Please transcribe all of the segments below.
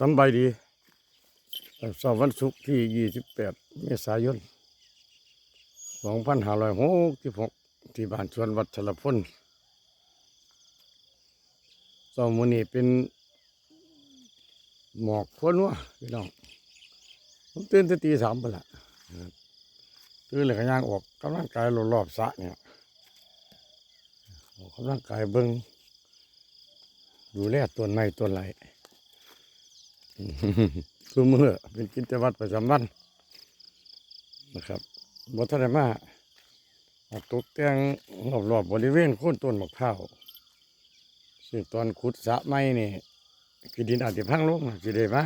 สำบายดีสาร์วันศุกร์ที่ 28 เมษายน 2566ที่บ้านสวนวัดชลพลสาร์มื้อนี้เป็นหมอกพวนัวพี่น้องผมตื่นต่ตีสามไปละตื่นเลยก็ย่างออกกำลังกายรอบๆสะเนี่ยออกกำลังกายเบิ้งดูแลต้นไม้ต้นไหล คือมือเป็นกิจวัตรประจำวันนะครับบทนได้มาเอาตกแต่งรอบๆบริเวณโค่นต้นมะพร้าวซึ่งตอนขุดสะไม้นี่คือดินอาจจะพังลงสิได้มา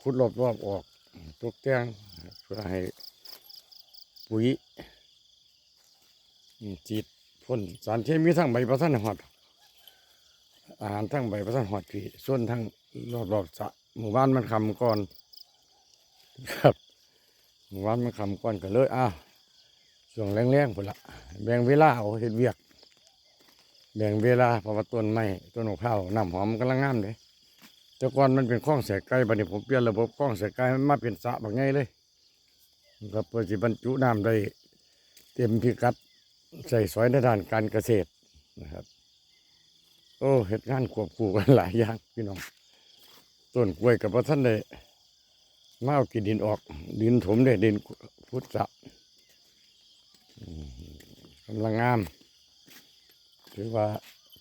ขุดรอบๆออกตกแต่งเพื่อให้ปุ๋ยจีดพ่นสารเคมีทั้งใบประทันหอดอาหารทั้งใบประทันหอดพี่ส่วนทั้ง รอบๆสระหมู่บ้านมันคำก่อน ครับ หมู่บ้านมันคำก่อนก็เลยอ้าวช่วงแรงๆพุ่นละแบ่งเวลาเอาเฮ็ดเวียก แบ่งเวลาเพราะว่าต้นไม้ต้นมะพร้าวน้ำหอมกำลังงามเลยแต่ก่อนมันเป็นคลองแสกไก่บัดนี้ผมเปลี่ยนระบบคลองแสกไก่มันมาเป็นสระแบบไงเลยก็เพื่อสิบรรจุน้ำได้เต็มพิกัดใส่สอยในด้านการเกษตรนะครับ โอ้เหตุงานควบคู่กันหลายอย่างพี่น้อง ต้นกล้วยกับพระท่านได้มาเอากินดินออก ดินถมได้ดินพุทธะกำลังงาม ถือว่า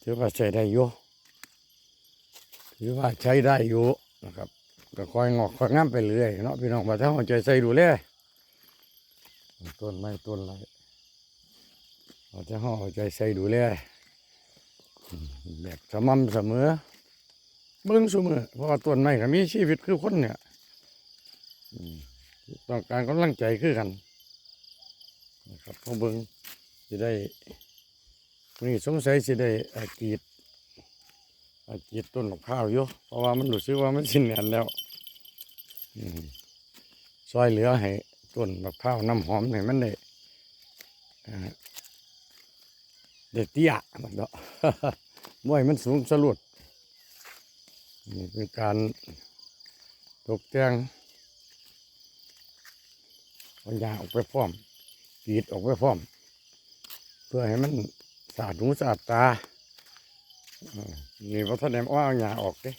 ถือว่าใช้ได้อยู่ถือว่าใช้ได้อยู่นะครับ ก็คอยงอกคอยงามไปเรื่อยเนาะพี่น้องว่าถ้าหัวใจใส่ดูแลยต้นไม้ต้นอะไรเราจะห่อใจใส่ดูแลแบบสม่ำเสมอ เบิ่งเสมอเพราะว่าต้นไม้ก็มีชีวิตคือคนเนี่ยอืมต้องการกำลังใจคือกันนะครับพอเบิ่งจะได้วันนี่สงสัยจะได้เอ่อกรีดเอ่อกรีดต้นมะพร้าวอยู่เพราะว่ามันรู้สึกว่ามันสิ้นแอนแล้วอืมซอยเหลือให้ต้นมะพร้าวน้ำหอมให้มันได้อ่าได้เตี้ยมันเนาะมวยมันสูงสลุด นี่เป็นการตกแต่งเอายาออกไปพร้อมกรีดออกไปพร้อม เพื่อให้มันสะอาดหูสะอาดตานี่พระท่านอมว่าเอายาออกเด้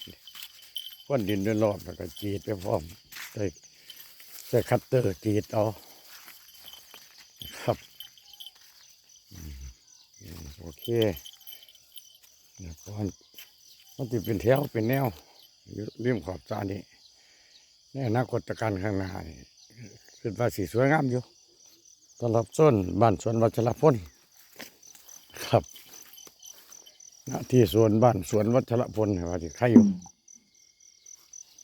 ก้อนดินเดินรอบแล้วก็กรีดไปพร้อมใส่ใส่คัตเตอร์กรีดเอาครับโอเคเนี่ยก่อน มันจะเป็นแถวเป็นแนวอยู่ริมขอบสระนี่ในอนาคตการข้างหน้านี่คือว่าสีสวยงามอยู่สำหรับส้นบ้านสวนวัชรพลครับณที่สวนบ้านสวนวัชรพลว่าที่ใครอยู่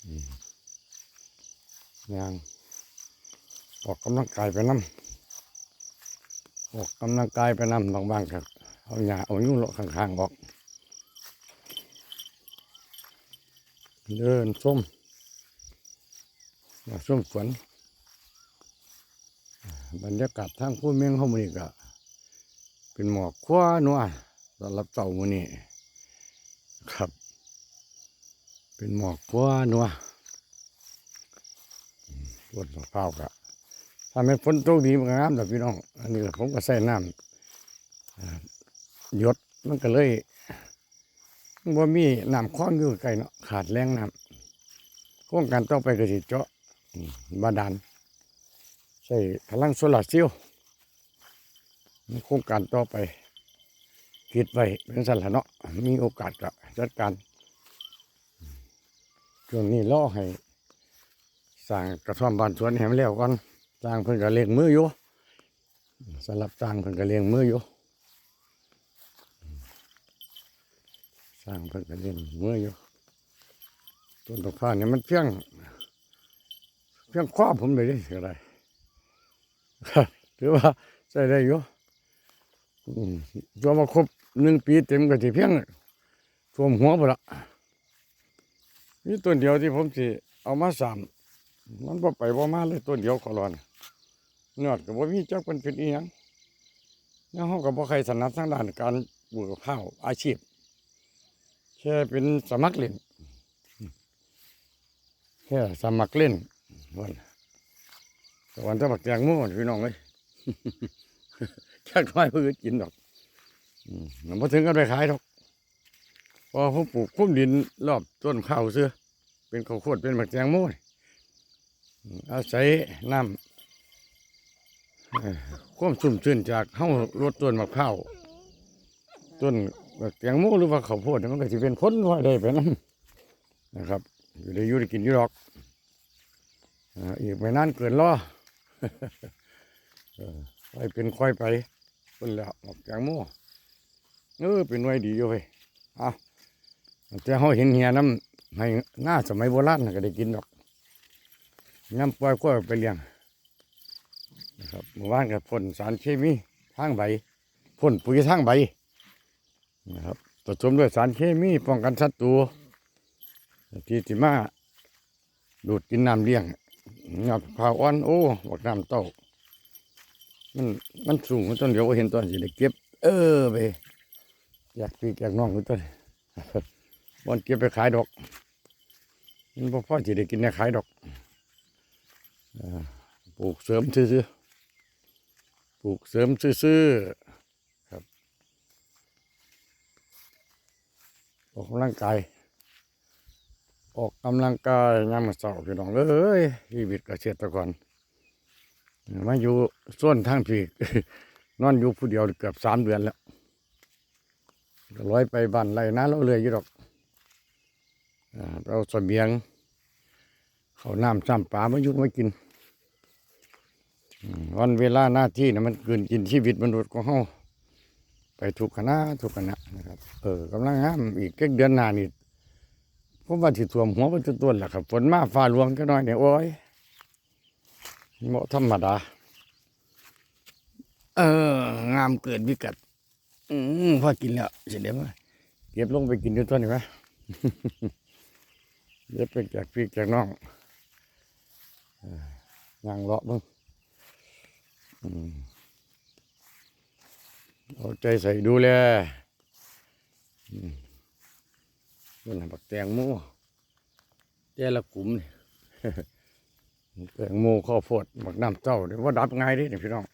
อืมยังออกกำลังกายไปน้ำออกกำลังกายไปน้ำบางๆครับเอาหญ้าเอายุ่งเลาะข้างๆออก เดินส้มมาส้มสวนบรรยากาศทางผู้เมียงเขามือนี้ก็เป็นหมอกคว้านัวสำหรับเต่ามือนี้ครับ เป็นหมอกคว้านัวอืมต้นมะพร้าวก็ถ้าไม่ฝนตกดีมันก็งามแต่พี่น้อง อันนี้ผมก็ใส่น้ำหยดมันก็เลย ว่ามีน้ำคลองอยู่ไกลเนาะขาดแรงน้ำโครงการต่อไปก็สิเจาะบาดาลใช้พลังโซลาร์เซลล์โครงการต่อไปคิดไว้เป็นสันละเนาะมีโอกาสก็จัดการช่วงนี้ล่อให้สร้างกระท่อมบ้านสวนแหมแล้วก่อนสร้างเพิ่นก็เลี้ยงมืออยู่สำหรับสร้างเพิ่นก็เลี้ยงมืออยู่ สร้างเพิ่นก็เล่นเมื่ออยู่ต้นตะข้าเนี่ยมันเพียงเพียงคว้าผมเลยดิอะไรถือว่าใช้ได้อยู่อืมตัวมาครบหนึ่งปีเต็มก็สิเพียงท่วมหัวไปละนี่ต้นเดียวที่ผมสิเอามาสามมันบ่ไปบ่มาเลยต้นเดียวขอร้อนยอดก็บ่มีจักเป็นเป็นอีหยังยังเฮาก็บ่ใครถนัดทางด้านการปลูกข้าวอาชีพ แค่เป็นสมัครเล่นค่สมัครเล่นวันแต่วันจะบักแจงหมู่พี่น้องเลยแค่น้อยเพื่อกินดอกอืมมันพอถึงกันไปขายดอกเพอผมปลูกคุ้มดินรอบต้นข้าวเสื้อเป็นข้าวโพดเป็นบักแจงหมู่นี่อืมอาศัยน้ำเอ่อความชุ่มชื้นจากเฮ้ารดต้นมะพร้าวต้นบัก แตงโมหรือว่าข้าวโพดมันก็จะเป็นผลว่าได้ไปนั่นนะครับ อยู่ได้อยู่ได้กินอยู่หรอกอ่าอีกไม่นานเกินรอเอไปเป็นค่อยไปคนละบักแตงโมเออเป็นไว้ดีอยู่เว้ยเอาแต่เขาเห็นเหียน้ำให้หน้าสมัยโบราณก็ได้กินดอกน้ำปล่อยก็ไปเลี้ยงนะครับเมื่อวานกับพ่นสารเคมีทางใบพ่นปุ๋ยทางใบ นะครับผสมด้วยสารเคมีป้องกันศัตรูที่สิมาดูดกินน้ำเลี้ยงงับผาอ่อนโอ้บอกน้ำเต้ามันมันสูงมันต้นเดียวเห็นตอนสิได้เก็บ เออไปอยากปีกอยากน้องมันต้นบอนเก็บไปขายดอกมันบ่พอสิได้กินเนี่ยขายดอกปลูกเสริมซื่อปลูกเสริมซื่อๆครับ ออกกำลังกาย ออกกำลังกายยามมาเสาพี่น้องเอ้ยชีวิตเกษตรกรมาอยู่ส่วนทางพี่นอนอยู่ผู้เดียวเกือบสามเดือนแล้วร้อยไปบ้านไรนะเราเลยอยู่ดอกเราเสบียง เขาน้ำซ้ำปลามาอยู่มากิน วันเวลาหน้าที่นะมันเกินกินชีวิตมนุษย์ของเฮา ไปทุกขณะทุกขณะนะครับ เออกำลังห้ามอีกแค่เดือนหน้านี่ผมว่าที่ท่วมหัวมันจะต้นแหละครับฝนมาฟ้าหลวงก็น้อยเนี่ยโอ้ยเหมาะธรรมดา เอองามเกิดวิกัด อืมพอกินแล้วเสร็จแล้วมั้ยเก็บลงไปกินด้วยตัวนี่ไหมเก็บไปแจกพี่แจกน้องอย่างเลาะมึงอืม เอาใจใส่ดูแลอืมนี่นบักแตงโมแต่ละกลุ่มนี่แตงโมข้าวโพดบักน้ำเจ้าเดี๋ยวว่าดับง่ายดิเนี่ยพี่น้อง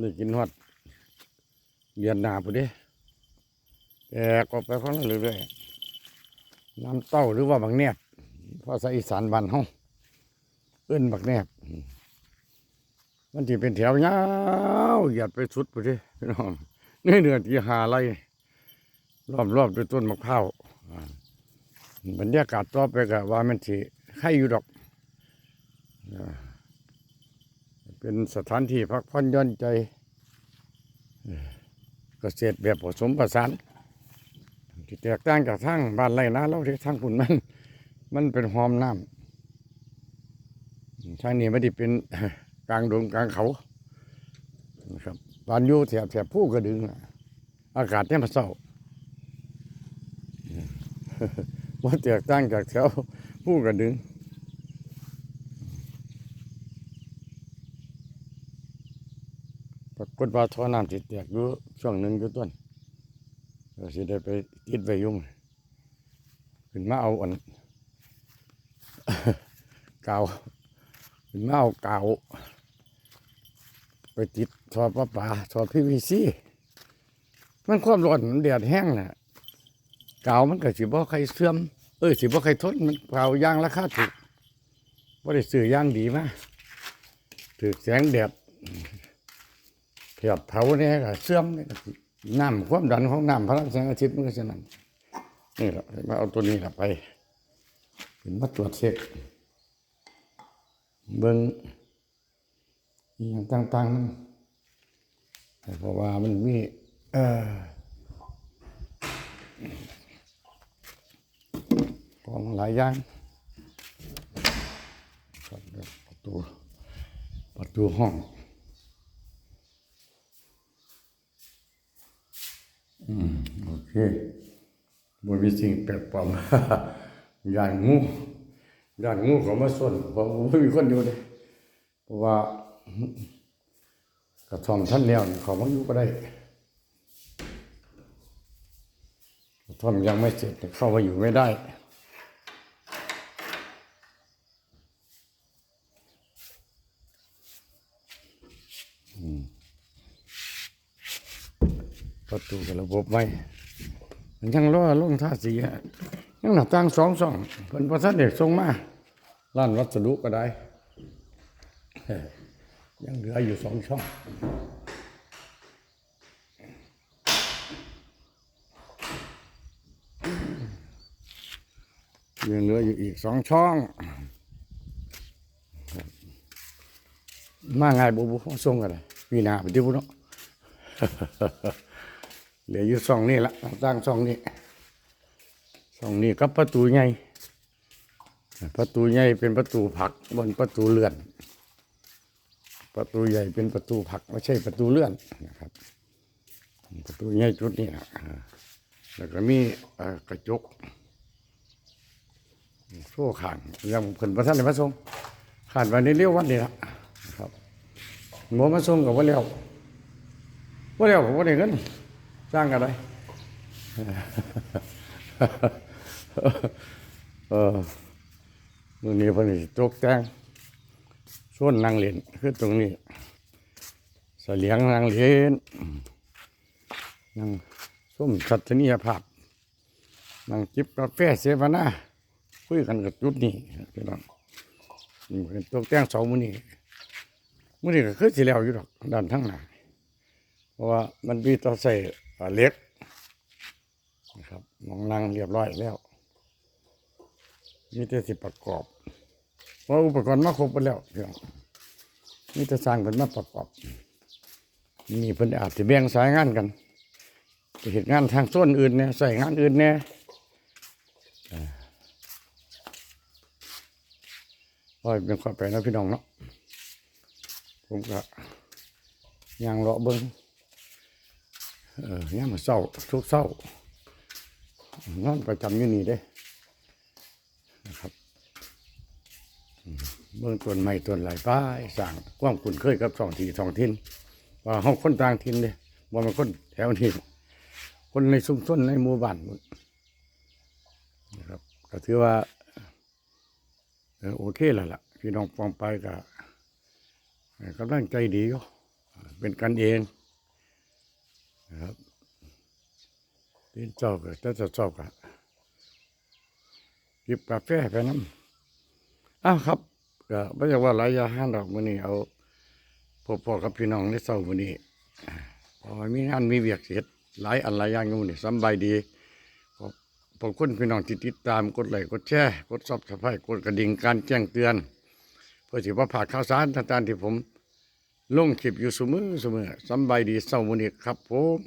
นี่กินฮอดเรียนหนาปุ๊เด้แตกออกไปข้างนอกเรื่อยๆน้ำเต้าหรือว่าบักแนบภาษาอีสานบ้านเฮาเอิ้นบักแนบ มันที่เป็นแถวยาวหยัดไปสุดไปดิพี่น้องนี่เดือนที่หาไรรอบรอบๆด้วยต้นมะพร้าวบรรยากาศต่อไปก็ว่ามันสิไข่อยู่ดอก เป็นสถานที่พักผ่อนย่อนใจเกษตรแบบผสมผสานที่แตกต่างจากทางบ้านไรนะเราที่ทางคุณมัน มันเป็นหอมน้ำทางนี้ไม่ได้เป็น กลางดงกลางเขานะครับตอนอยู่แถบแถบผู้กระดึง อากาศเนี่ยมันเศร้าว่าแตกต่างจากแถวผู้กระดึงปรากฏว่าท่อน้ำติดแตกอยู่ช่วงหนึ่งอยู่ต้นก็สิได้ไปติดไว้อยุ่งขึ้นมาเอาอันกาวขึ้นมาเอากาว ติดทอประปาทอพีวีซีมันความร้อนมันแดดแห้งน่ะกาวมันก็สิบ่ใครเสื่อมเออสิบ่ใครทนมันกาวยางราคาถูกบ่ได้ซื้อยางดีมาถือแสงแดดเพียบเผาเนี่ยก็เสื่อมเนี่ยน้ำความดันของน้ำพลังแสงอาทิตย์มันก็ฉะนั้นนี่แหละมาเอาตัวนี้แหละไปเป็นมาตรวจเช็คเบิ่ง อย่างต่างๆนั้นแต่เพราะว่ามันมีเออของหลายอย่างครัวประตูประตูห้องอืมโอเคบ่มีสิ่งแปลกปลอมย่านงูย่านงูเขามาส่วนเพราะว่าบ่มีคนอยู่เลยเพราะว่า กระท่อมท่านแล้วเขามาอยู่ก็ได้กระท่อมยังไม่เสร็จเข้ามาอยู่ไม่ได้ประตูกระบบไว้มันยังล้อลงท่าสีฮะยังหน้าต่างสองสองเป็นประทัดเด็กทรงมาล้านวัสดุก็ได้ ยังเหลืออยู่สองช่องยังเหลืออยู่อีกสองช่องมาไงบุบุส่งกันเลยวีนาไปที่บุเนาะเหลืออยู่สองนี่ละตั้งสองนี่สองนี่กับประตูใหญ่ประตูใหญ่เป็นประตูผักบนประตูเลื่อน ประตูใหญ่เป็นประตูผักไม่ใช่ประตูเลื่อนนะครับ ประตูใหญ่จุดนี้นะแล้วก็มีกระจกโซ่ขางยังเพิ่นประทันในพระทรงขาดวันนี้เรียววันนี้ละนะครับหมอมาส่งกับว่าเลี้ยวว่าเลี้ยวผมว่าได้เงินสร้างกันได้เออมือนี้เพิ่นสิตกแต่ง ส่วนนางเหรียญคือตรงนี้เสลียงนางเหรียญนั่งส้มสัตนียภาพนั่งจิบกาแฟเสวนาคุยกันกับจุดนี้พี่น้องนี่เป็นตกแต่งเสามือนี้มือนี้ก็คือสิแล้วอยู่ดอกด้านทั้งหน้าเพราะว่ามันมีต่อใส่เล็กนะครับมองนั่งเรียบร้อยแล้วมีแต่สิประกอบ ราะอุปกรณ์มาครบหมดแล้วพี่น้องมีแต่สร้างเป็นมาประกอบนี่เพิ่นอาจจะแบ่งสายงานกันไปเห็นงานทางส่วนอื่นเนี่ยใส่งานอื่นเนี่ยโอ้ยเป็นข้อไปนะพี่น้องเนาะผมก็ยังเลาะเบิ้งเออย่างมาเศร้าทุกเศร้านอนประจำอยู่นี่เด้นะครับอืม เบิ้งต้นไม้ต้นไหลป้ายสั่งความคุ้นเคยกับท้องที่ท้องถิ่นว่าห้องคนต่างถิ่นเด้บ่แมันคนแถวนี้คนในชุมชนในหมู่บ้านนะครับก็ถือว่าโอเคแล้วล่ะพี่น้องฟองไปก็กำลังใจดีอยู่เป็นกันเองนะครับตื่นเจ้าก็จะจะเจ้าก็จิบกาแฟไปน้ำ อ้าวครับก็ไม่ใช่ว่าหลายยาห้านดอกมื้อนี้เอาพบพอกับพี่น้องในเช้ามื้อนี้พอมีงานมีเวียกเสร็จหลายอันหลายอย่างอยู่นี่สำบายดีขอบคุณพี่น้องที่ติดตามกดไลค์กดแชร์กดซับสไครต์กดกระดิ่งการแจ้งเตือน เพื่อที่ว่าผ่าข่าวสารต่างๆที่ผมลงคลิปอยู่เสมอเสมอสำบายดีเศร้ามุนิครับผม